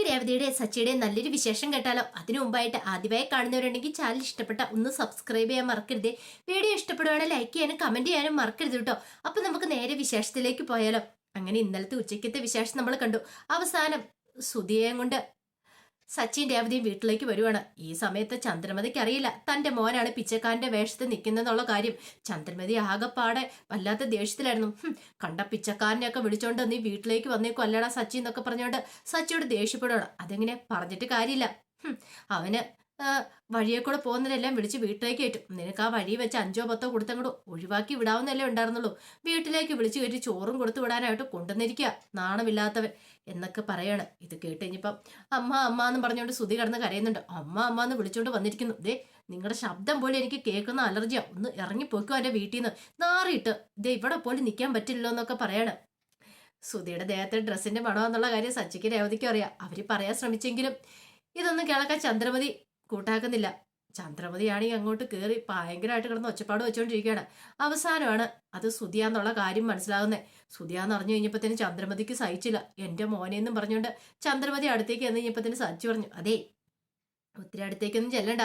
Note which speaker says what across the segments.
Speaker 1: നമുക്ക് രേവതിയുടെ സച്ചിയുടെ നല്ലൊരു വിശേഷം കേട്ടാലോ? അതിനു മുമ്പായിട്ട് ആദ്യമായി കാണുന്നവരുണ്ടെങ്കിൽ ചാനൽ ഇഷ്ടപ്പെട്ട ഒന്ന് സബ്സ്ക്രൈബ് ചെയ്യാൻ മറക്കരുത്. വീഡിയോ ഇഷ്ടപ്പെടുവാണെങ്കിൽ ലൈക്ക് ചെയ്യാനും കമന്റ് ചെയ്യാനും മറക്കരുത് കേട്ടോ. അപ്പൊ നമുക്ക് നേരെ വിശേഷത്തിലേക്ക് പോയാലോ? അങ്ങനെ ഇന്നലത്തെ ഉച്ചയ്ക്കത്തെ വിശേഷം നമ്മൾ കണ്ടു. അവസാനം സുധിയേയും കൊണ്ട് സച്ചിൻ രേവതിയും വീട്ടിലേക്ക് വരുവാണ്. ഈ സമയത്ത് ചന്ദ്രമതിക്ക് അറിയില്ല തന്റെ മോനാണ് പിച്ചക്കാരന്റെ വേഷത്തിൽ നിൽക്കുന്നതെന്നുള്ള കാര്യം. ചന്ദ്രമതി ആകെപ്പാടെ വല്ലാത്ത ദേഷ്യത്തിലായിരുന്നു. കണ്ട പിച്ചക്കാരനെയൊക്കെ വിളിച്ചോണ്ട് നീ വീട്ടിലേക്ക് വന്നേക്കും അല്ലടാ സച്ചി എന്നൊക്കെ പറഞ്ഞോണ്ട് സച്ചിയോട് ദേഷ്യപ്പെടുകയാണ് അതെങ്ങനെ പറഞ്ഞിട്ട് കാര്യമില്ല. അവന് വഴിയെ കൂടെ പോകുന്നവരെല്ലാം വിളിച്ച് വീട്ടിലേക്ക് കയറ്റും. നിനക്ക് ആ വഴി വെച്ച് അഞ്ചോ പത്തോ കൊടുത്തങ്ങോട്ട് ഒഴിവാക്കി വിടാവുന്നല്ലേ ഉണ്ടായിരുന്നുള്ളൂ. വീട്ടിലേക്ക് വിളിച്ച് കയറ്റി ചോറും കൊടുത്തു വിടാനായിട്ട് കൊണ്ടുവന്നിരിക്കുക. നാണമില്ലാത്തവൻ എന്നൊക്കെ പറയാണ്. ഇത് കേട്ട് കഴിഞ്ഞപ്പം അമ്മ അമ്മ എന്ന് പറഞ്ഞുകൊണ്ട് സുതി കടന്ന് കരയുന്നുണ്ട്. അമ്മ അമ്മ എന്ന് വിളിച്ചുകൊണ്ട് വന്നിരിക്കുന്നു. ദേ നിങ്ങളുടെ ശബ്ദം പോലും എനിക്ക് കേൾക്കുന്ന അലർജിയാ. ഒന്ന് ഇറങ്ങി ഇറങ്ങിപ്പോയിക്കോ എന്റെ വീട്ടിൽ നിന്ന് നാറിയിട്ട് ദേ ഇവിടെ പോലും നിൽക്കാൻ പറ്റില്ലല്ലോ എന്നൊക്കെ പറയാണ്. സുധിയുടെ ദേഹത്തെ ഡ്രസ്സിന്റെ മണമെന്നുള്ള കാര്യം സച്ചിക്ക് രേവതിക്കും അറിയാം. അവർ പറയാൻ ശ്രമിച്ചെങ്കിലും ഇതൊന്നും കേൾക്കാൻ ചന്ദ്രമതി കൂട്ടാക്കുന്നില്ല. ചന്ദ്രമതിയാണെങ്കിൽ അങ്ങോട്ട് കയറി ഭയങ്കരമായിട്ട് കിടന്ന് ഒച്ചപ്പാട് വെച്ചുകൊണ്ടിരിക്കുകയാണ് അവസാനമാണ് അത് സുതിയാന്നുള്ള കാര്യം മനസ്സിലാകുന്നത് സുതിയാന്ന് അറിഞ്ഞു തന്നെ ചന്ദ്രമതിക്ക് സഹിച്ചില്ല. എന്റെ മോനെ എന്നും പറഞ്ഞുകൊണ്ട് ചന്ദ്രമതി അടുത്തേക്ക് എന്ന് കഴിഞ്ഞപ്പോൾ തന്നെ സഹിച്ചു പറഞ്ഞു അതേ ഒത്തിരി അടുത്തേക്കൊന്നും ചെല്ലണ്ട.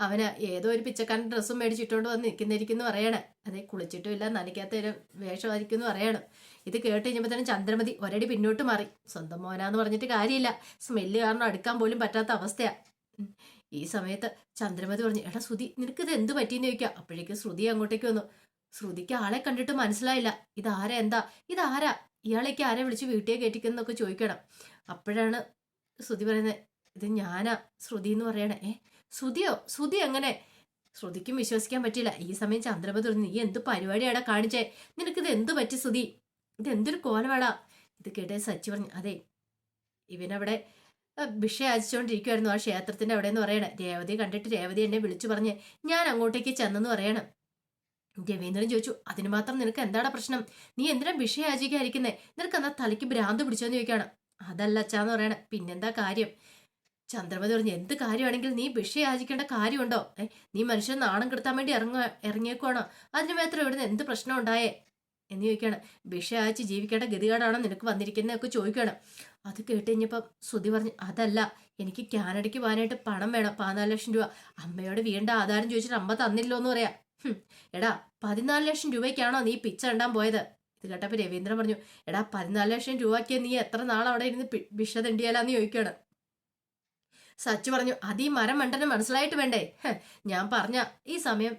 Speaker 1: അവന് ഏതോ ഒരു പിച്ചക്കാരൻ ഡ്രസ്സും മേടിച്ചിട്ടുകൊണ്ട് വന്ന് നിൽക്കുന്നിരിക്കുന്നു പറയണേ. അതെ കുളിച്ചിട്ടുമില്ല നനയ്ക്കാത്ത ഒരു വേഷമായിരിക്കും എന്ന് പറയണം. ഇത് കേട്ട് തന്നെ ചന്ദ്രമതി ഒരടി പിന്നോട്ട് മാറി. സ്വന്തം മോനാന്ന് പറഞ്ഞിട്ട് കാര്യമില്ല. സ്മെല്ല് കാരണം അടുക്കാൻ പോലും പറ്റാത്ത അവസ്ഥയാ. ഉം. ഈ സമയത്ത് ചന്ദ്രമതി പറഞ്ഞു എടാ ശ്രുതി നിനക്ക് ഇത് എന്ത് പറ്റിയെന്ന് ചോദിക്കുക അപ്പോഴേക്ക് ശ്രുതി അങ്ങോട്ടേക്ക് വന്നു. ശ്രുതിക്ക് ആളെ കണ്ടിട്ട് മനസ്സിലായില്ല. ഇതാരാ എന്താ ഇതാരാ? ഇയാളേക്ക് ആരെ വിളിച്ച് വീട്ടിൽ കയറ്റിക്കുന്നൊക്കെ ചോദിക്കണം. അപ്പോഴാണ് ശ്രുതി പറയുന്നത് ഇത് ഞാനാ ശ്രുതി എന്ന് പറയണേ. ഏ ശ്രുതിയോ? ശ്രുതി എങ്ങനെ? ശ്രുതിക്കും വിശ്വസിക്കാൻ പറ്റില്ല ഈ സമയം ചന്ദ്രമതി പറഞ്ഞു നീ എന്ത് പരിപാടിയാടാ കാണിച്ചേ? നിനക്ക് ഇത് എന്ത് പറ്റി ശ്രുതി? ഇത് എന്തൊരു കോലമാടാ? ഇത് കേട്ടേ സച്ചി പറഞ്ഞു അതെ ഇവനവിടെ ഭിക്ഷ അയച്ചുകൊണ്ടിരിക്കുവായിരുന്നു ആ ക്ഷേത്രത്തിന്റെ അവിടെ എന്ന് പറയണേ. രേവതി കണ്ടിട്ട് രേവതി എന്നെ വിളിച്ചു പറഞ്ഞ് ഞാൻ അങ്ങോട്ടേക്ക് ചെന്നെന്ന് പറയണം. രവീന്ദ്രൻ ചോദിച്ചു അതിന് മാത്രം നിനക്ക് എന്താണ് പ്രശ്നം? നീ എന്തിനാ ഭിക്ഷ യാചിക്കാതിരിക്കുന്നേ നിനക്ക് എന്നാ തലയ്ക്ക് ഭ്രാന്ത് പിടിച്ചോന്ന് ചോദിക്കാണ്. അതല്ല അച്ഛാന്ന് പറയണേ. പിന്നെന്താ കാര്യം? ചന്ദ്രമതി പറഞ്ഞു എന്ത് കാര്യമാണെങ്കിൽ നീ ഭിക്ഷ യാചിക്കേണ്ട കാര്യമുണ്ടോ? ഏ നീ മനുഷ്യൻ നാണം കെടുത്താൻ വേണ്ടി ഇറങ്ങ ഇറങ്ങിയേക്കുവാണോ? അതിന് മാത്രം ഇവിടുന്ന് എന്ത് പ്രശ്നം ഉണ്ടായേ എന്ന് ചോദിക്കുകയാണ്. ഭിക്ഷ അയച്ച് ജീവിക്കേണ്ട ഗതികേടാണോ നിനക്ക് വന്നിരിക്കുന്നതൊക്കെ ചോദിക്കുകയാണ്. അത് കേട്ട് കഴിഞ്ഞപ്പം ശ്രുതി പറഞ്ഞു അതല്ല എനിക്ക് കാനഡയ്ക്ക് പോകാനായിട്ട് പണം വേണം പതിനാല് ലക്ഷം രൂപ. അമ്മയോട് വീണ്ട ആധാരം ചോദിച്ചിട്ട് അമ്മ തന്നില്ലോ എന്ന് പറയാം എടാ പതിനാല് ലക്ഷം രൂപയ്ക്കാണോ നീ പിച്ച ഇണ്ടാൻ പോയത്? ഇത് കേട്ടപ്പോൾ രവീന്ദ്രൻ പറഞ്ഞു എടാ പതിനാല് ലക്ഷം രൂപയ്ക്ക് നീ എത്ര നാൾ അവിടെ ഇരുന്ന് ഭിക്ഷ തിണ്ടിയാലാന്ന് ചോദിക്കുകയാണ്. സച്ചു പറഞ്ഞു അത് ഈ മരം മണ്ടനെ മനസ്സിലായിട്ട് വേണ്ടേ? ഞാൻ പറഞ്ഞ ഈ സമയം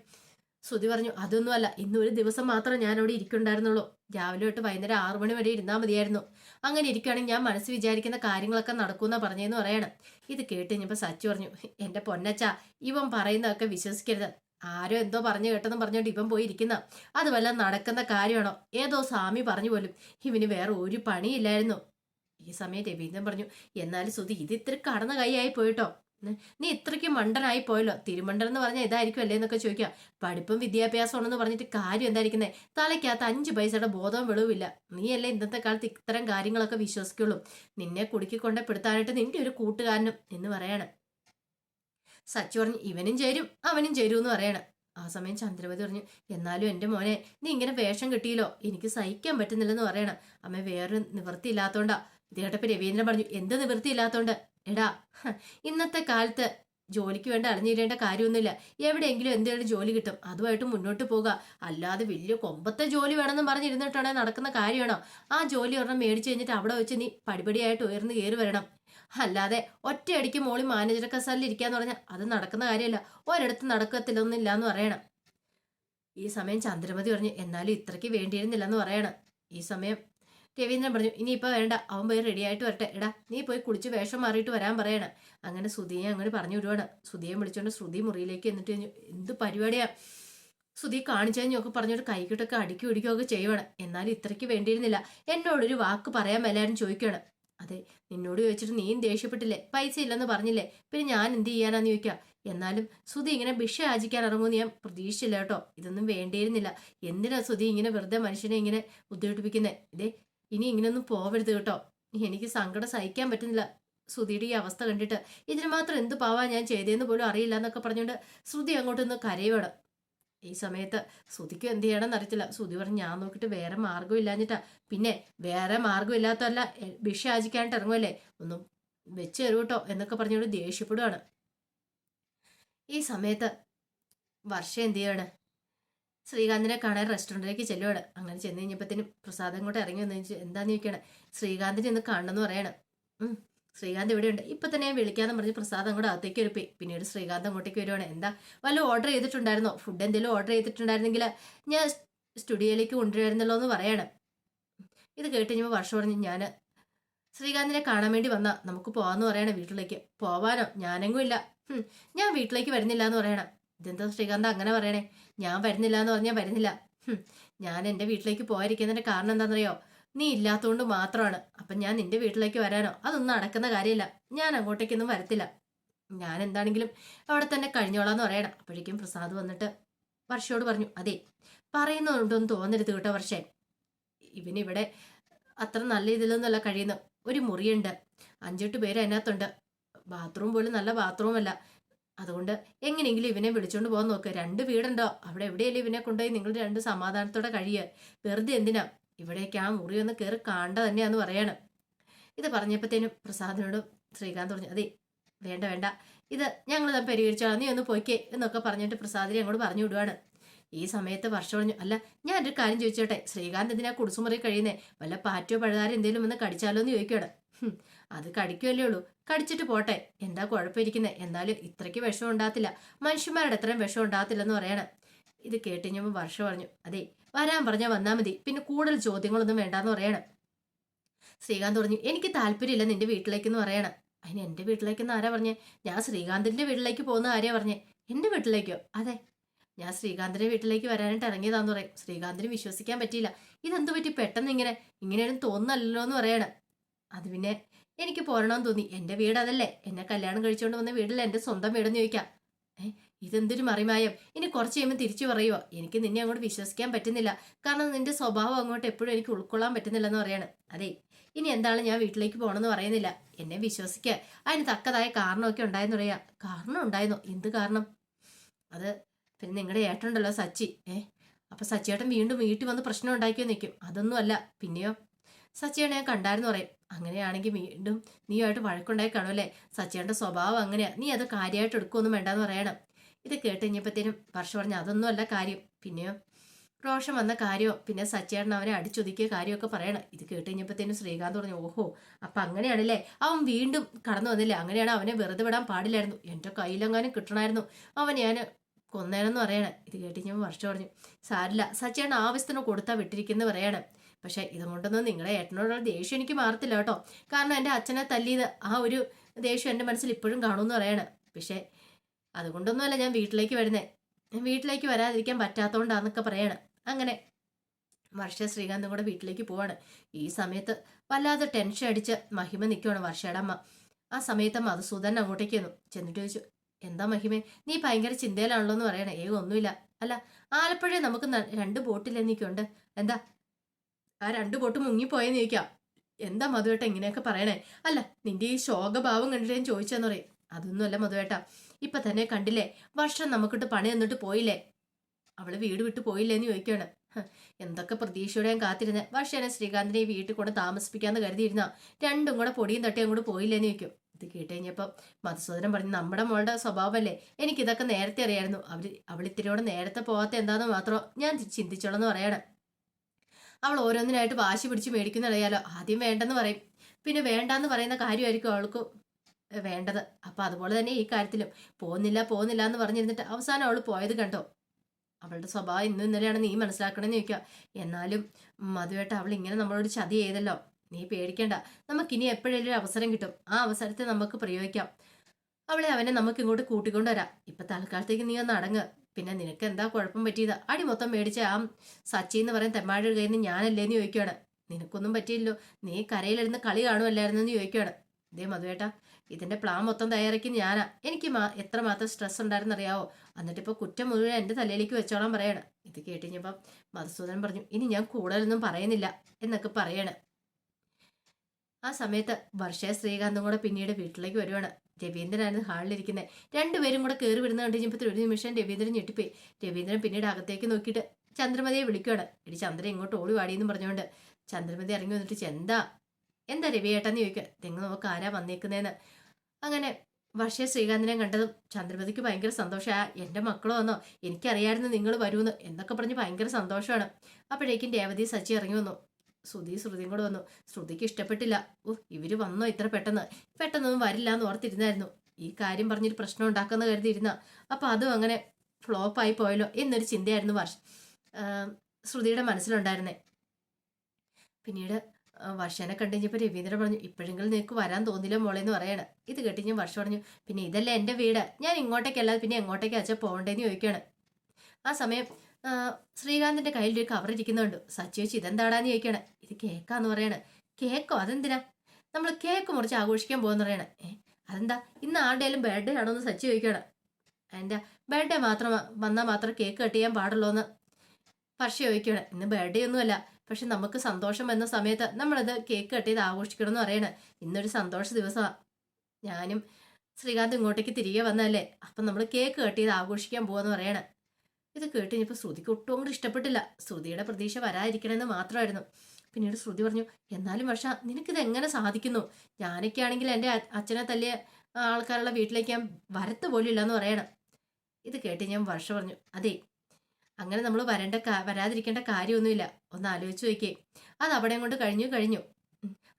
Speaker 1: ശ്രുതി പറഞ്ഞു അതൊന്നുമല്ല. ഇന്ന് ഒരു ദിവസം മാത്രം ഞാൻ അവിടെ ഇരിക്കുന്നുണ്ടായിരുന്നുള്ളൂ. രാവിലെ തൊട്ട് വൈകുന്നേരം ആറു മണി വരെ ഇരുന്നാൽ മതിയായിരുന്നു. അങ്ങനെ ഇരിക്കുകയാണെങ്കിൽ ഞാൻ മനസ്സ് വിചാരിക്കുന്ന കാര്യങ്ങളൊക്കെ നടക്കുമെന്നാ പറഞ്ഞതെന്ന് പറയണം. ഇത് കേട്ട് കഴിഞ്ഞപ്പോൾ സച്ചു പറഞ്ഞു എന്റെ പൊന്നച്ച ഇവൻ പറയുന്നതൊക്കെ വിശ്വസിക്കരുത്. ആരോ എന്തോ പറഞ്ഞു കേട്ടെന്ന് പറഞ്ഞോണ്ട് ഇവൻ പോയി ഇരിക്കുന്ന. അത് വല്ല നടക്കുന്ന കാര്യമാണോ? ഏതോ സ്വാമി പറഞ്ഞു പോലും. ഇവന് വേറെ ഒരു പണിയില്ലായിരുന്നു. ഈ സമയം രവീന്ദ്രൻ പറഞ്ഞു എന്നാലും സുധി ഇത് ഇത്തിരി കടന്ന കൈയായി പോയിട്ടോ. നീ ഇത്രയ്ക്ക് മണ്ടനായി പോയല്ലോ. തിരുമണ്ടൻ എന്ന് പറഞ്ഞാൽ ഇതായിരിക്കും അല്ലേ എന്നൊക്കെ ചോദിക്കാം. പഠിപ്പും വിദ്യാഭ്യാസമാണെന്ന് പറഞ്ഞിട്ട് കാര്യം എന്തായിരിക്കുന്നേ? തലയ്ക്കകത്ത് അഞ്ച് പൈസയുടെ ബോധവും വെളിവില്ല നീയല്ലേ ഇന്നത്തെ കാലത്ത് ഇത്തരം കാര്യങ്ങളൊക്കെ വിശ്വസിക്കുള്ളൂ. നിന്നെ കുടുക്കി കൊണ്ടേ പെടുത്താനായിട്ട് നിന്റെ ഒരു കൂട്ടുകാരനും എന്ന് പറയാണ്. സച്ചു പറഞ്ഞു ഇവനും ചേരും അവനും ചേരും എന്ന് പറയണം. ആ സമയം ചന്ദ്രവതി പറഞ്ഞു എന്നാലും എന്റെ മോനെ നീ ഇങ്ങനെ വേഷം കിട്ടിയല്ലോ. എനിക്ക് സഹിക്കാൻ പറ്റുന്നില്ലെന്ന് പറയണം. അമ്മ വേറൊരു നിവൃത്തിയില്ലാത്തോണ്ടാ. ഇത് കേട്ടപ്പോ രവീന്ദ്രൻ പറഞ്ഞു എന്ത് നിവൃത്തിയില്ലാത്തോണ്ട്? എടാ ഇന്നത്തെ കാലത്ത് ജോലിക്ക് വേണ്ട അണിഞ്ഞിരേണ്ട കാര്യമൊന്നുമില്ല. എവിടെയെങ്കിലും എന്തെങ്കിലും ജോലി കിട്ടും. അതുമായിട്ട് മുന്നോട്ട് പോകുക അല്ലാതെ വലിയ കൊമ്പത്തെ ജോലി വേണമെന്ന് പറഞ്ഞിരുന്നിട്ടാണെങ്കിൽ നടക്കുന്ന കാര്യമാണോ? ആ ജോലി ഒരെണ്ണം മേടിച്ചു കഴിഞ്ഞിട്ട് അവിടെ വെച്ച് നീ പടിപടിയായിട്ട് ഉയർന്ന് കയറി വരണം. അല്ലാതെ ഒറ്റയടിക്ക് മോളി മാനേജറൊക്കെ ഇരിക്കാന്ന് പറഞ്ഞാൽ അത് നടക്കുന്ന കാര്യമല്ല. ഒരിടത്ത് നടക്കത്തില്ലൊന്നുമില്ല എന്ന് പറയണം. ഈ സമയം ചന്ദ്രമതി പറഞ്ഞു എന്നാലും ഇത്രയ്ക്ക് വേണ്ടിയിരുന്നില്ലെന്ന് പറയണം. ഈ സമയം രവീന്ദ്രൻ പറഞ്ഞു ഇനിയിപ്പോൾ വേണ്ട അവൻ പോയി റെഡി ആയിട്ട് വരട്ടെ. എടാ നീ പോയി കുളിച്ച് വേഷം മാറിയിട്ട് വരാൻ പറയണം. അങ്ങനെ സുധിയെ അങ്ങനെ പറഞ്ഞു വിടുവാണ്. സുധിയെ വിളിച്ചോണ്ട് ശ്രുതി മുറിയിലേക്ക് എന്നിട്ട് പറഞ്ഞു, എന്ത് പരിപാടിയാ? സുധി കാണിച്ചു കഴിഞ്ഞൊക്കെ പറഞ്ഞോട്ട് കൈകിട്ടൊക്കെ അടുക്കി ഇടിക്കുകയൊക്കെ ചെയ്യുവാണ്. എന്നാലും ഇത്രയ്ക്ക് വേണ്ടിയിരുന്നില്ല. എന്നോടൊരു വാക്ക് പറയാൻ എല്ലാവരും ചോദിക്കുകയാണ്. അതെ നിന്നോട് ചോദിച്ചിട്ട് നീയും ദേഷ്യപ്പെട്ടില്ലേ? പൈസ ഇല്ലെന്ന് പറഞ്ഞില്ലേ? പിന്നെ ഞാൻ എന്ത് ചെയ്യാനാന്ന് ചോദിക്കാം? എന്നാലും സുധി ഇങ്ങനെ ഭിക്ഷ യാചിക്കാൻ ഇറങ്ങുമെന്ന് ഞാൻ പ്രതീക്ഷിച്ചില്ല കേട്ടോ. ഇതൊന്നും വേണ്ടിയിരുന്നില്ല. എന്തിനാ സുധി ഇങ്ങനെ വെറുതെ മനുഷ്യനെ ഇങ്ങനെ ബുദ്ധിമുട്ടിപ്പിക്കുന്നത് ഇതേ ഇനി ഇങ്ങനൊന്നും പോവരുത് കേട്ടോ. എനിക്ക് സങ്കടം സഹിക്കാൻ പറ്റുന്നില്ല. ശ്രുതിയുടെ ഈ അവസ്ഥ കണ്ടിട്ട് ഇതിന് മാത്രം എന്ത് പാവാ ഞാൻ ചെയ്തതെന്ന് പോലും അറിയില്ല എന്നൊക്കെ പറഞ്ഞുകൊണ്ട് ശ്രുതി അങ്ങോട്ടൊന്ന് കരയോട്. ഈ സമയത്ത് ശ്രുതിക്ക് എന്ത് ചെയ്യണമെന്ന് അറിയത്തില്ല. ശ്രുതി പറഞ്ഞു ഞാൻ നോക്കിയിട്ട് വേറെ മാർഗം ഇല്ലാഞ്ഞിട്ടാ. പിന്നെ വേറെ മാർഗം ഇല്ലാത്തല്ല ഭിക്ഷ ആചിക്കാനായിട്ട് ഇറങ്ങുമല്ലേ ഒന്നും വെച്ച് തരൂ കേട്ടോ എന്നൊക്കെ പറഞ്ഞുകൊണ്ട് ദേഷ്യപ്പെടുവാണ്. ഈ സമയത്ത് വർഷ എന്ത് ചെയ്യാണ്? ശ്രീകാന്തിനെ കാണാൻ റെസ്റ്റോറന്റിലേക്ക് ചെല്ലുവാണ്. അങ്ങനെ ചെന്ന് കഴിഞ്ഞപ്പോഴത്തേനും പ്രസാദം കൂടെ ഇറങ്ങി വന്നു എന്താന്ന് ചോദിക്കണം ശ്രീകാന്തിനെ ഒന്ന് കാണണമെന്ന് പറയണം. ശ്രീകാന്ത് ഇവിടെയുണ്ട്. ഇപ്പൊ തന്നെ വിളിക്കാന്ന് പറഞ്ഞ് പ്രസാദം കൂടെ അകത്തേക്ക് ഒരുപ്പി പിന്നീട് ശ്രീകാന്ത് അങ്ങോട്ടേക്ക് വരുവാണ്. എന്താ വല്ല ഓർഡർ ചെയ്തിട്ടുണ്ടായിരുന്നോ? ഫുഡ് എന്തെങ്കിലും ഓർഡർ ചെയ്തിട്ടുണ്ടായിരുന്നെങ്കിൽ ഞാൻ സ്റ്റുഡിയോയിലേക്ക് കൊണ്ടുവരുന്നല്ലോ എന്ന് പറയണം. ഇത് കേട്ട് കഴിഞ്ഞപ്പോൾ വർഷം പറഞ്ഞ് ഞാൻ ശ്രീകാന്തിനെ കാണാൻ വേണ്ടി വന്നാ നമുക്ക് പോവാന്ന് പറയണം വീട്ടിലേക്ക്. പോവാനോ? ഞാനെങ്ങും ഇല്ല. ഞാൻ വീട്ടിലേക്ക് വരുന്നില്ല എന്ന് പറയണം. ഇതെന്താ ശ്രീകാന്ത് അങ്ങനെ പറയണേ. ഞാൻ വരുന്നില്ല എന്ന് പറഞ്ഞാൽ വരുന്നില്ല. ഞാൻ എന്റെ വീട്ടിലേക്ക് പോയിരിക്കുന്നതിന്റെ കാരണം എന്താണെന്നറിയോ? നീ ഇല്ലാത്തതുകൊണ്ട് മാത്രമാണ്. അപ്പം ഞാൻ നിന്റെ വീട്ടിലേക്ക് വരാനോ? അതൊന്നും നടക്കുന്ന കാര്യമില്ല ഞാൻ അങ്ങോട്ടേക്കൊന്നും വരത്തില്ല. ഞാൻ എന്താണെങ്കിലും അവിടെ തന്നെ കഴിഞ്ഞോളാന്ന് പറയണം. അപ്പോഴേക്കും പ്രസാദ് വന്നിട്ട് വർഷയോട് പറഞ്ഞു അതെ പറയുന്നുണ്ടോന്ന് തോന്നരുത് കേട്ടോ വർഷേ. ഇവനിവിടെ അത്ര നല്ല ഇതിലൊന്നുമല്ല കഴിയുന്നു ഒരു മുറിയുണ്ട്. അഞ്ചെട്ട് പേര് അതിനകത്തുണ്ട്. ബാത്റൂം പോലും നല്ല ബാത്റൂം അല്ല അതുകൊണ്ട് എങ്ങനെയെങ്കിലും ഇവനെ വിളിച്ചുകൊണ്ട് പോകാൻ നോക്ക്. രണ്ട് വീടുണ്ടോ? അവിടെ എവിടെയല്ലേ ഇവനെ കൊണ്ടുപോയി നിങ്ങൾ രണ്ട് സമാധാനത്തോടെ കഴിയുക. വെറുതെ എന്തിനാ? ഇവിടേക്ക് ആ മുറി ഒന്ന് കയറി കാണണ്ട തന്നെയാന്ന് പറയണം. ഇത് പറഞ്ഞപ്പോഴത്തേനും പ്രസാദിനോട് ശ്രീകാന്ത് പറഞ്ഞു അതെ വേണ്ട വേണ്ട. ഇത് ഞങ്ങൾ തന്നെ പരിഹരിച്ചോളാം. നീ ഒന്ന് പോയിക്കേ എന്നൊക്കെ പറഞ്ഞിട്ട് പ്രസാദിനെ അങ്ങോട്ട് പറഞ്ഞു വിടുവാണ്. ഈ സമയത്ത് വർഷം പറഞ്ഞു അല്ല ഞാൻ ഒരു കാര്യം ചോദിച്ചോട്ടെ? ശ്രീകാന്ത് എന്തിനാ കുടിസുമുറി കഴിയുന്നേ? വല്ല പാറ്റോ പഴുതാരോ എന്തെങ്കിലും ഒന്ന് കടിച്ചാലോ എന്ന് ചോദിക്കുകയാണ് ഹും, അത് കടിക്കുമല്ലേ ഉള്ളൂ. കടിച്ചിട്ട് പോട്ടെ. എന്താ കുഴപ്പമിരിക്കുന്നത് എന്നാലും ഇത്രയ്ക്ക് വിഷം ഉണ്ടാകത്തില്ല. മനുഷ്യന്മാരുടെ അത്രയും വിഷം ഉണ്ടാകത്തില്ലെന്ന് പറയണം. ഇത് കേട്ടുകഴിഞ്ഞപ്പോൾ വർഷം പറഞ്ഞു അതെ വരാൻ പറഞ്ഞാൽ വന്നാൽ മതി. പിന്നെ കൂടുതൽ ചോദ്യങ്ങളൊന്നും വേണ്ടാന്ന് പറയണം. ശ്രീകാന്ത് പറഞ്ഞു എനിക്ക് താല്പര്യമില്ല നിന്റെ വീട്ടിലേക്കെന്ന് പറയണം. അതിന് എന്റെ വീട്ടിലേക്കെന്ന് ആരാ പറഞ്ഞേ? ഞാൻ ശ്രീകാന്തിന്റെ വീട്ടിലേക്ക് പോകുന്ന ആരെയാ പറഞ്ഞേ? എന്റെ വീട്ടിലേക്കോ? അതെ ഞാൻ ശ്രീകാന്തിന്റെ വീട്ടിലേക്ക് വരാനായിട്ട് ഇറങ്ങിയതാന്ന് പറയും. ശ്രീകാന്തിന് വിശ്വസിക്കാൻ പറ്റിയില്ല. ഇതെന്ത് പറ്റി? പെട്ടെന്ന് ഇങ്ങനെ ഇങ്ങനെയൊന്നും തോന്നല്ലോ എന്ന് പറയണം. അത് പിന്നെ എനിക്ക് പോരണമെന്ന് തോന്നി. എന്റെ വീട് അതല്ലേ. എന്നെ കല്യാണം കഴിച്ചുകൊണ്ട് വന്ന വീടില്ല എന്റെ സ്വന്തം വീടെന്ന് ചോദിക്കാം. ഏ ഇതെന്തൊരു മറിമായം. ഇനി കുറച്ച് കഴിയുമ്പോൾ തിരിച്ചു പറയുമോ എനിക്ക് നിന്നെ അങ്ങോട്ട് വിശ്വസിക്കാൻ പറ്റുന്നില്ല. കാരണം നിന്റെ സ്വഭാവം അങ്ങോട്ട് എപ്പോഴും എനിക്ക് ഉൾക്കൊള്ളാൻ പറ്റുന്നില്ലെന്ന് പറയാണ്. അതെ ഇനി എന്താണ് ഞാൻ വീട്ടിലേക്ക് പോകണമെന്ന് പറയുന്നില്ല. എന്നെ വിശ്വസിക്കുക അതിന് തക്കതായ കാരണമൊക്കെ ഉണ്ടായെന്ന് പറയാ. കാരണം ഉണ്ടായിരുന്നു എന്ത് കാരണം? അത് പിന്നെ നിങ്ങളുടെ ഏട്ടനുണ്ടല്ലോ സച്ചി. ഏ അപ്പൊ സച്ചിയേട്ടൻ വീണ്ടും വീട്ടിൽ വന്ന് പ്രശ്നം ഉണ്ടാക്കിയോ നിൽക്കും അതൊന്നും അല്ല. പിന്നെയോ? സച്ചിയേട്ടൻ ഞാൻ കണ്ടായിരുന്നു പറയും അങ്ങനെയാണെങ്കിൽ വീണ്ടും നീയുമായിട്ട് വഴക്കുണ്ടായി കാണുമല്ലേ? സച്ചിയേട്ടന്റെ സ്വഭാവം അങ്ങനെയാണ് നീ അത് കാര്യമായിട്ട് എടുക്കുമൊന്നും വേണ്ടെന്ന് പറയണം. ഇത് കേട്ട് കഴിഞ്ഞപ്പോഴത്തേനും വർഷ പറഞ്ഞു അതൊന്നും അല്ല കാര്യം. പിന്നെയോ റോഷൻ വന്ന കാര്യമോ? പിന്നെ സച്ചേട്ടൻ അവനെ അടിച്ചൊതുക്കിയ കാര്യമൊക്കെ പറയണം. ഇത് കേട്ട് കഴിഞ്ഞപ്പോഴത്തേനും ശ്രീകാന്ത് പറഞ്ഞു ഓഹോ അപ്പം അങ്ങനെയാണല്ലേ? അവൻ വീണ്ടും കടന്നു വന്നില്ലേ? അങ്ങനെയാണ് അവനെ വെറുതെ വിടാൻ പാടില്ലായിരുന്നു. എന്റെ കയ്യിലെങ്ങാനും കിട്ടണമായിരുന്നു. അവൻ ഞാൻ കൊന്നേനെന്ന് പറയണേ. ഇത് കേട്ട് കഴിഞ്ഞപ്പോൾ വർഷം പറഞ്ഞു സാരില്ല സച്ചേട്ടൻ ആവശ്യത്തിന് കൊടുത്താൽ വിട്ടിരിക്കുന്നു പറയണം. പക്ഷെ ഇതുകൊണ്ടൊന്നും നിങ്ങളെ ഏട്ടനോടുള്ള ദേഷ്യം എനിക്ക് മാറത്തില്ല കേട്ടോ. കാരണം എന്റെ അച്ഛനെ തല്ലിയത് ആ ഒരു ദേഷ്യം എന്റെ മനസ്സിൽ ഇപ്പോഴും കാണുമെന്ന് പറയാണ്. പക്ഷേ അതുകൊണ്ടൊന്നുമല്ല ഞാൻ വീട്ടിലേക്ക് വരുന്നത് വീട്ടിലേക്ക് വരാതിരിക്കാൻ പറ്റാത്തതുകൊണ്ടാന്നൊക്കെ പറയാണ്. അങ്ങനെ വർഷ ശ്രീകാന്തും കൂടെ വീട്ടിലേക്ക് പോവാണ്. ഈ സമയത്ത് വല്ലാതെ ടെൻഷൻ അടിച്ച് മഹിമ നിൽക്കുവാണ് വർഷയുടെ അമ്മ. ആ സമയത്ത് മധുസൂദൻ അങ്ങോട്ടേക്ക് വന്നു. ചെന്നിട്ട് ചോദിച്ചു എന്താ മഹിമേ നീ ഭയങ്കര ചിന്തയിലാണല്ലോ എന്ന് പറയണേ. ഏ ഒന്നുമില്ല. അല്ല ആലപ്പുഴ നമുക്ക് രണ്ട് ബോട്ടിൽ എനിക്കുണ്ട് എന്താ ആ രണ്ട് ബോട്ട് മുങ്ങിപ്പോയെന്ന് ചോദിക്കാം. എന്താ മധുവേട്ട ഇങ്ങനെയൊക്കെ പറയണേ? അല്ല നിന്റെ ഈ ശോകഭാവം കണ്ടിട്ട് ഞാൻ ചോദിച്ചെന്ന് പറയും. അതൊന്നുമല്ല മധുവേട്ട ഇപ്പൊ തന്നെ കണ്ടില്ലേ? വർഷം നമുക്കിട്ട് പണി തന്നിട്ട് പോയില്ലേ? അവൾ വീട് വിട്ട് പോയില്ലേ എന്ന് ചോദിക്കുകയാണ് എന്തൊക്കെ പ്രതീക്ഷയോടെ ഞാൻ കാത്തിരുന്നെ. വർഷനെ ശ്രീകാന്തിനെ ഈ വീട്ടിൽ കൊണ്ട് താമസിപ്പിക്കാന്ന് കരുതിയിരുന്ന. രണ്ടും കൂടെ പൊടിയും തട്ടി അങ്ങോട്ട് പോയില്ലേന്ന് ചോദിക്കും. ഇത് കേട്ടുകഴിഞ്ഞപ്പോൾ മധുസൂദനം പറഞ്ഞു നമ്മുടെ മോളുടെ സ്വഭാവമല്ലേ? എനിക്കിതൊക്കെ നേരത്തെ അറിയായിരുന്നു. അവർ അവളിത്തിരിയോടെ നേരത്തെ പോകാത്ത എന്താന്ന് മാത്രം ഞാൻ ചിന്തിച്ചോളെന്ന് പറയണം. അവൾ ഓരോന്നിനായിട്ട് വാശി പിടിച്ച് മേടിക്കുന്നറിയാലോ ആദ്യം വേണ്ടെന്ന് പറയും. പിന്നെ വേണ്ടെന്ന് പറയുന്ന കാര്യമായിരിക്കും അവൾക്ക് വേണ്ടത്. അപ്പൊ അതുപോലെ തന്നെ ഈ കാര്യത്തിലും പോകുന്നില്ല പോകുന്നില്ല എന്ന് പറഞ്ഞിരുന്നിട്ട് അവസാനം അവൾ പോയത് കണ്ടോ? അവളുടെ സ്വഭാവം ഇന്നും ഇന്നലെയാണ് നീ മനസ്സിലാക്കണമെന്ന് ചോദിക്കുക. എന്നാലും മധുവേട്ട അവൾ ഇങ്ങനെ നമ്മളോട് ചതി ചെയ്തല്ലോ. നീ പേടിക്കേണ്ട. നമുക്ക് ഇനി എപ്പോഴെങ്കിലും ഒരു അവസരം കിട്ടും. ആ അവസരത്തെ നമുക്ക് പ്രയോഗിക്കാം. അവളെ അവനെ നമുക്ക് ഇങ്ങോട്ട് കൂട്ടിക്കൊണ്ടുവരാം. ഇപ്പൊ തൽക്കാലത്തേക്ക് നീ ഒന്ന് അടങ്ങ്. പിന്നെ നിനക്ക് എന്താ കുഴപ്പം പറ്റിയത്? അടി മൊത്തം മേടിച്ച ആ സച്ചി എന്ന് പറയുന്ന തെമ്മാഴ കയ്യിൽ നിന്ന് ഞാനല്ലേന്ന് ചോദിക്കുകയാണ് നിനക്കൊന്നും പറ്റിയില്ലോ. നീ കരയിലിരുന്ന് കളി കാണുമല്ലായിരുന്നു എന്ന് ചോദിക്കുകയാണ് ഇതേ മധുവേട്ടാ ഇതിന്റെ പ്ലാൻ മൊത്തം തയ്യാറാക്കി ഞാനാ. എനിക്ക് മാ എത്ര മാത്രം സ്ട്രെസ് ഉണ്ടായിരുന്നറിയാവോ? എന്നിട്ടിപ്പോൾ കുറ്റം മുഴുവൻ എന്റെ തലയിലേക്ക് വെച്ചോളാൻ പറയണം. ഇത് കേട്ടിഞ്ഞപ്പം മധുസൂദൻ പറഞ്ഞു ഇനി ഞാൻ കൂടുതലൊന്നും പറയുന്നില്ല എന്നൊക്കെ പറയാണ്. ആ സമയത്ത് വർഷ ശ്രീകാന്തും കൂടെ പിന്നീട് വീട്ടിലേക്ക് വരുവാണ്. രവീന്ദ്രനായിരുന്നു ഹാളിലിരിക്കുന്നത്. രണ്ടുപേരും കൂടെ കയറി വരുന്ന കണ്ടു കഴിഞ്ഞപ്പോൾ ഒരു നിമിഷം രവീന്ദ്രൻ ഞെട്ടിപ്പോയി. രവീന്ദ്രൻ പിന്നീട് അകത്തേക്ക് നോക്കിയിട്ട് ചന്ദ്രമതിയെ വിളിക്കുകയാണ് എടി ചന്ദ്രൻ ഇങ്ങോട്ട് ഓടി വാടിയെന്ന് പറഞ്ഞുകൊണ്ട് ചന്ദ്രമതി ഇറങ്ങി വന്നിട്ട് എന്താ എന്താ ഏട്ടാന്ന് ചോദിക്കുക. തെങ്ങ് നോക്ക് ആരാ വന്നേക്കുന്നതെന്ന് അങ്ങനെ വർഷ ശ്രീകാന്തിനെ കണ്ടതും ചന്ദ്രമതിക്ക് ഭയങ്കര സന്തോഷമായ എന്റെ മക്കളോ വന്നോ? എനിക്കറിയായിരുന്നു നിങ്ങൾ വരുമെന്ന് എന്നൊക്കെ പറഞ്ഞ് ഭയങ്കര സന്തോഷമാണ്. അപ്പോഴേക്കും രേവതി സച്ചി ഇറങ്ങി വന്നു. ശ്രുതി ശ്രുതിയും കൂടെ വന്നു ശ്രുതിക്ക് ഇഷ്ടപ്പെട്ടില്ല. ഓ ഇവർ വന്നോ ഇത്ര പെട്ടെന്ന്? പെട്ടെന്നൊന്നും വരില്ല എന്ന് ഓർത്തിരുന്നായിരുന്നു. ഈ കാര്യം പറഞ്ഞൊരു പ്രശ്നം ഉണ്ടാക്കുന്ന കരുതിയിരുന്ന. അപ്പൊ അതും അങ്ങനെ ഫ്ലോപ്പ് ആയി പോയല്ലോ എന്നൊരു ചിന്തയായിരുന്നു വർഷ ശ്രുതിയുടെ മനസ്സിലുണ്ടായിരുന്നേ. പിന്നീട് വർഷനെ കണ്ടുകഴിഞ്ഞപ്പോൾ രവീന്ദ്രൻ പറഞ്ഞു ഇപ്പോഴെങ്കിലും നിനക്ക് വരാൻ തോന്നില്ല മോളെ എന്ന് പറയാണ്. ഇത് കേട്ട് ഞാൻ വർഷം പറഞ്ഞു പിന്നെ ഇതല്ല എന്റെ വീട്? ഞാൻ ഇങ്ങോട്ടേക്കല്ലാതെ പിന്നെ എങ്ങോട്ടേക്ക് അച്ഛൻ പോകണ്ടേന്ന് ചോദിക്കുകയാണ് ആ സമയം ശ്രീകാന്തിന്റെ കയ്യിൽ ഒരു കവർ ഇരിക്കുന്നുണ്ട് സച്ചി വെച്ച് ഇതെന്താടാന്ന് ചോദിക്കണേ ഇത് കേക്കാന്ന് പറയണേ. കേക്കോ? അതെന്തിനാ? നമ്മൾ കേക്ക് മുറിച്ച് ആഘോഷിക്കാൻ പോകുന്ന പറയണേ. അതെന്താ? ഇന്ന് ആരുടെയും ബർത്ത്ഡേ ആണോ എന്ന് സച്ചി ചോദിക്കുകയാണ്. എന്റെ ബർത്ത്ഡേ മാത്രം വന്നാൽ മാത്രം കേക്ക് കട്ട് ചെയ്യാൻ പാടുള്ളൂ എന്ന് പക്ഷേ ചോദിക്കുകയാണ്. ഇന്ന് ബർത്ത്ഡേ ഒന്നുമല്ല പക്ഷെ നമുക്ക് സന്തോഷം വന്ന സമയത്ത് നമ്മളത് കേക്ക് കട്ട് ചെയ്ത് ആഘോഷിക്കണം എന്ന് പറയണേ. ഇന്നൊരു സന്തോഷ ദിവസമാണ് ഞാനും ശ്രീകാന്ത് ഇങ്ങോട്ടേക്ക് തിരികെ വന്നതല്ലേ? അപ്പം നമ്മൾ കേക്ക് കട്ട് ചെയ്ത് ആഘോഷിക്കാൻ പോവാന്ന് പറയണേ. ഇത് കേട്ട് കഴിഞ്ഞപ്പോൾ ശ്രുതിക്ക് ഒട്ടും അങ്ങോട്ട് ഇഷ്ടപ്പെട്ടില്ല. ശ്രുതിയുടെ പ്രതീക്ഷ വരാതിരിക്കണമെന്ന് മാത്രമായിരുന്നു. പിന്നീട് ശ്രുതി പറഞ്ഞു എന്നാലും വർഷ നിനക്കിത് എങ്ങനെ സാധിക്കുന്നു? ഞാനൊക്കെ ആണെങ്കിൽ എന്റെ അച്ഛനെ തല്ലിയ ആൾക്കാരുള്ള വീട്ടിലേക്ക് ഞാൻ വരത്ത് പോലും ഇല്ലയെന്ന് പറയണം. ഇത് കേട്ട് ഞാൻ വർഷ പറഞ്ഞു അതെ അങ്ങനെ നമ്മൾ വരേണ്ട വരാതിരിക്കേണ്ട കാര്യമൊന്നുമില്ല. ഒന്ന് ആലോചിച്ച് നോക്കിയേ. അത് അവിടെ കൊണ്ട് കഴിഞ്ഞു കഴിഞ്ഞു.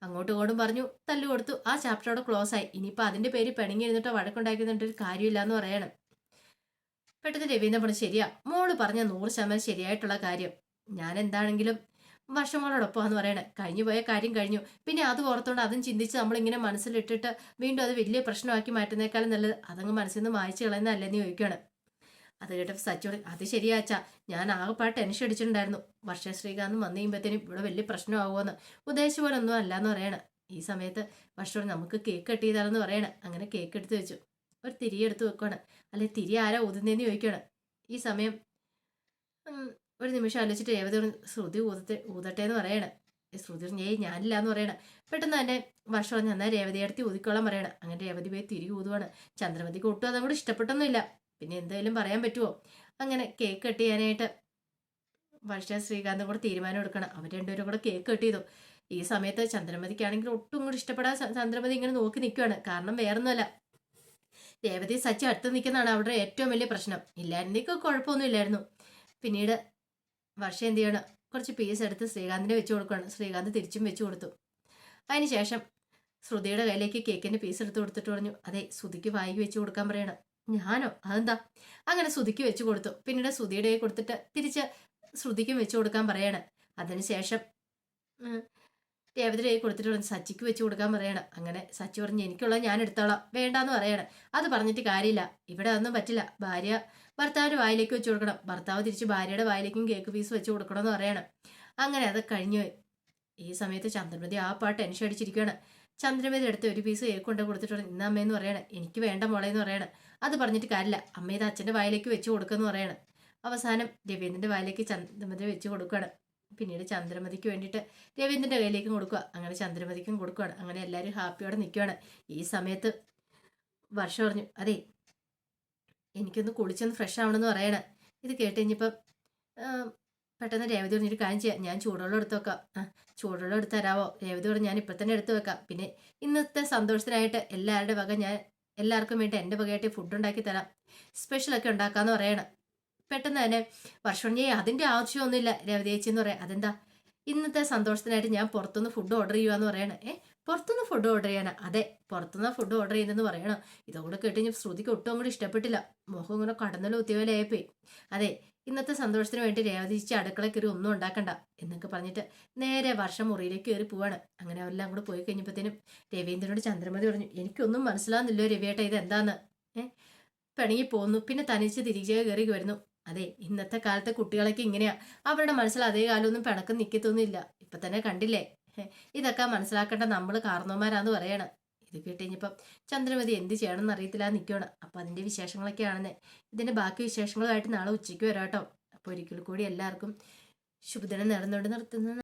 Speaker 1: അങ്ങോട്ടും ഇങ്ങോട്ടും പറഞ്ഞു തല്ലു കൊടുത്തു. ആ ചാപ്റ്ററോടെ ക്ലോസ് ആയി. ഇനിയിപ്പോൾ അതിന്റെ പേര് പിണങ്ങി ഇരുന്നിട്ടോ വഴക്കുണ്ടാക്കിയിട്ട് ഒരു കാര്യമില്ല എന്ന് പറയണം. പെട്ടെന്ന് രവീന്ദ്രൻ പറഞ്ഞു ശരിയാ മോൾ പറഞ്ഞ നൂറ് ശതമാനം ശരിയായിട്ടുള്ള കാര്യം. ഞാൻ എന്താണെങ്കിലും വർഷങ്ങളോടൊപ്പമാന്ന് പറയണേ. കഴിഞ്ഞു പോയ കാര്യം കഴിഞ്ഞു. പിന്നെ അത് ഓർത്തോണ്ട് അതും ചിന്തിച്ച് നമ്മളിങ്ങനെ മനസ്സിലിട്ടിട്ട് വീണ്ടും അത് വലിയ പ്രശ്നമാക്കി മാറ്റുന്നേക്കാളും നല്ലത് അതങ്ങ് മനസ്സിൽ നിന്ന് മായച്ചു കളയുന്നതല്ലെന്ന് ചോദിക്കുകയാണ് അത് കേട്ടപ്പോൾ സച്ചോട് അത് ശരിയാച്ചാ ഞാൻ ആകെപ്പാട് ടെൻഷൻ അടിച്ചിട്ടുണ്ടായിരുന്നു. വർഷ ശ്രീകാന്ത് വന്നു കഴിയുമ്പോഴത്തേനും ഇവിടെ വലിയ പ്രശ്നമാകുമെന്ന് ഉദ്ദേശിച്ച പോലെ ഒന്നും അല്ല എന്ന് പറയണ. ഈ സമയത്ത് വർഷോട് നമുക്ക് കേക്ക് കട്ട് ചെയ്താലെന്ന് പറയണേ. അങ്ങനെ കേക്ക് എടുത്ത് വെച്ചു. ഒരു തിരി എടുത്ത് വെക്കുകയാണ് അല്ലെ തിരി ആരാ ഊതുന്നതെന്ന് ചോദിക്കുകയാണ് ഈ സമയം ഒരു നിമിഷം ആലോചിച്ചിട്ട് രേവതി ശ്രുതി ഊതത്തെ ഊതട്ടെ എന്ന് പറയണം ശ്രുതി ഞേ ഞാനില്ല എന്ന് പറയണ. പെട്ടെന്ന് തന്നെ വർഷം പറഞ്ഞ് എന്നാൽ രേവതി അടുത്ത് ഊതിക്കോളാൻ പറയണം. അങ്ങനെ രേവതി പോയി തിരി ഊതുവാണ്. ചന്ദ്രമതിക്ക് ഒട്ടും അതും കൂടി ഇഷ്ടപ്പെട്ടൊന്നുമില്ല. പിന്നെ എന്തായാലും പറയാൻ പറ്റുമോ അങ്ങനെ കേക്ക് കട്ട് ചെയ്യാനായിട്ട് വർഷ ശ്രീകാന്തും കൂടെ തീരുമാനം എടുക്കണം. അവർ രണ്ടുപേരും കൂടെ കേക്ക് കട്ട് ചെയ്തു. ഈ സമയത്ത് ചന്ദ്രമതിക്കാണെങ്കിൽ ഒട്ടും കൂടി ഇഷ്ടപ്പെടാൻ ചന്ദ്രമതി ഇങ്ങനെ നോക്കി നിൽക്കുകയാണ് കാരണം വേറൊന്നുമല്ല. രേവതി സച്ചി അടുത്ത് നിൽക്കുന്നതാണ് അവിടെ ഏറ്റവും വലിയ പ്രശ്നം. ഇല്ലായിരുന്നെങ്കിൽ കുഴപ്പമൊന്നുമില്ലായിരുന്നു. പിന്നീട് വർഷം എന്ത് ചെയ്യണം? കുറച്ച് പീസ് എടുത്ത് ശ്രീകാന്തിനെ വെച്ച് കൊടുക്കണം ശ്രീകാന്ത് തിരിച്ചും വെച്ച് കൊടുത്തു. അതിനുശേഷം ശ്രുതിയുടെ കയ്യിലേക്ക് കേക്കിന്റെ പീസ് എടുത്ത് കൊടുത്തിട്ട് പറഞ്ഞു അതെ ശ്രുതിക്ക് വാങ്ങി വെച്ച് കൊടുക്കാൻ പറയണം. ഞാനോ? അതെന്താ? അങ്ങനെ ശ്രുതിക്ക് വെച്ച് കൊടുത്തു. പിന്നീട് ശ്രുതിയുടെ കൊടുത്തിട്ട് തിരിച്ച് ശ്രുതിക്കും വെച്ച് കൊടുക്കാൻ പറയാണ്. അതിനുശേഷം ഉം, കൊടുത്തിട്ടുള്ള കയ്യിൽ കൊടുത്തിട്ട് പറഞ്ഞു സച്ചിക്ക് വെച്ച് കൊടുക്കാൻ പറയണം. അങ്ങനെ സച്ചി പറഞ്ഞ് എനിക്കുള്ള ഞാൻ എടുത്തോളാം വേണ്ടാന്ന് പറയണം. അത് പറഞ്ഞിട്ട് കാര്യമില്ല. ഇവിടെ ഒന്നും പറ്റില്ല. ഭാര്യ ഭർത്താവിന്റെ വായിലേക്ക് വെച്ച് കൊടുക്കണം. ഭർത്താവ് തിരിച്ച് ഭാര്യയുടെ വായിലേക്കും കേക്ക് പീസ് വെച്ച് കൊടുക്കണമെന്ന് പറയണം. അങ്ങനെ അത് കഴിഞ്ഞു. ഈ സമയത്ത് ചന്ദ്രമതി ആ പാട്ട് ടെൻഷൻ അടിച്ചിരിക്കുകയാണ്. ചന്ദ്രമതി എടുത്ത് ഒരു പീസ് കേക്ക് കൊണ്ട് കൊടുത്തിട്ടുണ്ട് ഇന്ന് അമ്മയെന്ന് പറയണം. എനിക്ക് വേണ്ട മോളെ എന്ന് പറയണം. അത് പറഞ്ഞിട്ട് കാര്യമില്ല. അമ്മ ഇത് അച്ഛന്റെ വായിലേക്ക് വെച്ച് കൊടുക്കുമെന്ന് പറയണം. അവസാനം രവീന്ദ്രന്റെ വായിലേക്ക് ചന്ദ്രമതി വെച്ച് കൊടുക്കുകയാണ്. പിന്നീട് ചന്ദ്രമതിക്ക് വേണ്ടിയിട്ട് രവീന്ദ്രന്റെ കയ്യിലേക്കും കൊടുക്കുക. അങ്ങനെ ചന്ദ്രമതിക്കും കൊടുക്കുകയാണ് അങ്ങനെ എല്ലാവരും ഹാപ്പിയോടെ നിൽക്കുകയാണ് ഈ സമയത്ത് വർഷം പറഞ്ഞു അതെ എനിക്കൊന്ന് കുളിച്ചൊന്ന് ഫ്രഷ് ആവണമെന്ന് പറയണേ. ഇത് കേട്ട് കഴിഞ്ഞപ്പം പെട്ടെന്ന് രേവതി പറഞ്ഞൊരു കാര്യം ചെയ്യാം. ഞാൻ ചൂടുവെള്ളം എടുത്ത് വെക്കാം. ചൂടുവെള്ളം എടുത്ത് തരാവോ? രേവതി പറഞ്ഞു ഞാൻ ഇപ്പം തന്നെ എടുത്ത് വെക്കാം. പിന്നെ ഇന്നത്തെ സന്തോഷത്തിനായിട്ട് എല്ലാവരുടെ വക ഞാൻ എല്ലാവർക്കും വേണ്ടി എന്റെ വകയായിട്ട് ഫുഡ് ഉണ്ടാക്കി തരാം. സ്പെഷ്യലൊക്കെ ഉണ്ടാക്കാമെന്ന് പറയണം. പെട്ടെന്ന് തന്നെ വർഷം ഏ അതിന്റെ ആവശ്യമൊന്നുമില്ല രവതി ചേച്ചി എന്ന് പറയാം. അതെന്താ? ഇന്നത്തെ സന്തോഷത്തിനായിട്ട് ഞാൻ പുറത്തുനിന്ന് ഫുഡ് ഓർഡർ ചെയ്യുവാന്ന് പറയണേ. ഏ പുറത്തുനിന്ന് ഫുഡ് ഓർഡർ ചെയ്യാനാ? അതെ പുറത്തുനിന്ന് ഫുഡ് ഓർഡർ ചെയ്യുന്നതെന്ന് പറയണം. ഇതുകൂടെ കേട്ട് ഞാൻ ശ്രുതിക്ക് ഒട്ടും അങ്ങോട്ട് ഇഷ്ടപ്പെട്ടില്ല. മുഖം ഇങ്ങനെ കടന്നലും ഉത്തിയോലായിപ്പോയി അതെ ഇന്നത്തെ സന്തോഷത്തിന് വേണ്ടി രേവതി ചേച്ചി അടുക്കള കയറി ഒന്നും ഉണ്ടാക്കണ്ട എന്നൊക്കെ പറഞ്ഞിട്ട് നേരെ വർഷം മുറിയിലേക്ക് കയറി പോവാണ്. അങ്ങനെ അവരെല്ലാം കൂടെ പോയി കഴിഞ്ഞപ്പോഴത്തേനും രവീന്ദ്രനോട് ചന്ദ്രമതി പറഞ്ഞു എനിക്കൊന്നും മനസ്സിലാവുന്നില്ലോ രവിയേട്ട ഇത് എന്താന്ന് ഏഹ് പിണങ്ങി പോന്നു. പിന്നെ തനിച്ച് തിരികെ കയറി വരുന്നു. അതെ ഇന്നത്തെ കാലത്തെ കുട്ടികളൊക്കെ ഇങ്ങനെയാ. അവരുടെ മനസ്സിൽ അതേ കാലമൊന്നും പിണക്കം നിൽക്കത്തൊന്നുമില്ല ഇപ്പൊ തന്നെ കണ്ടില്ലേ? ഇതൊക്കെ മനസ്സിലാക്കേണ്ട നമ്മൾ കാരണവന്മാരാന്ന് പറയണം. ഇത് കേട്ടുകഴിഞ്ഞപ്പം ചന്ദ്രമതി എന്ത് ചെയ്യണമെന്ന് അറിയത്തില്ല നിൽക്കുകയാണ് അപ്പൊ അതിന്റെ വിശേഷങ്ങളൊക്കെയാണെന്ന് ഇതിന്റെ ബാക്കി വിശേഷങ്ങളുമായിട്ട് നാളെ ഉച്ചയ്ക്ക് വരാട്ടോ. അപ്പോൾ ഒരിക്കൽ കൂടി എല്ലാവർക്കും ശുഭദിനം നേർന്നുകൊണ്ട് നിർത്തുന്നു.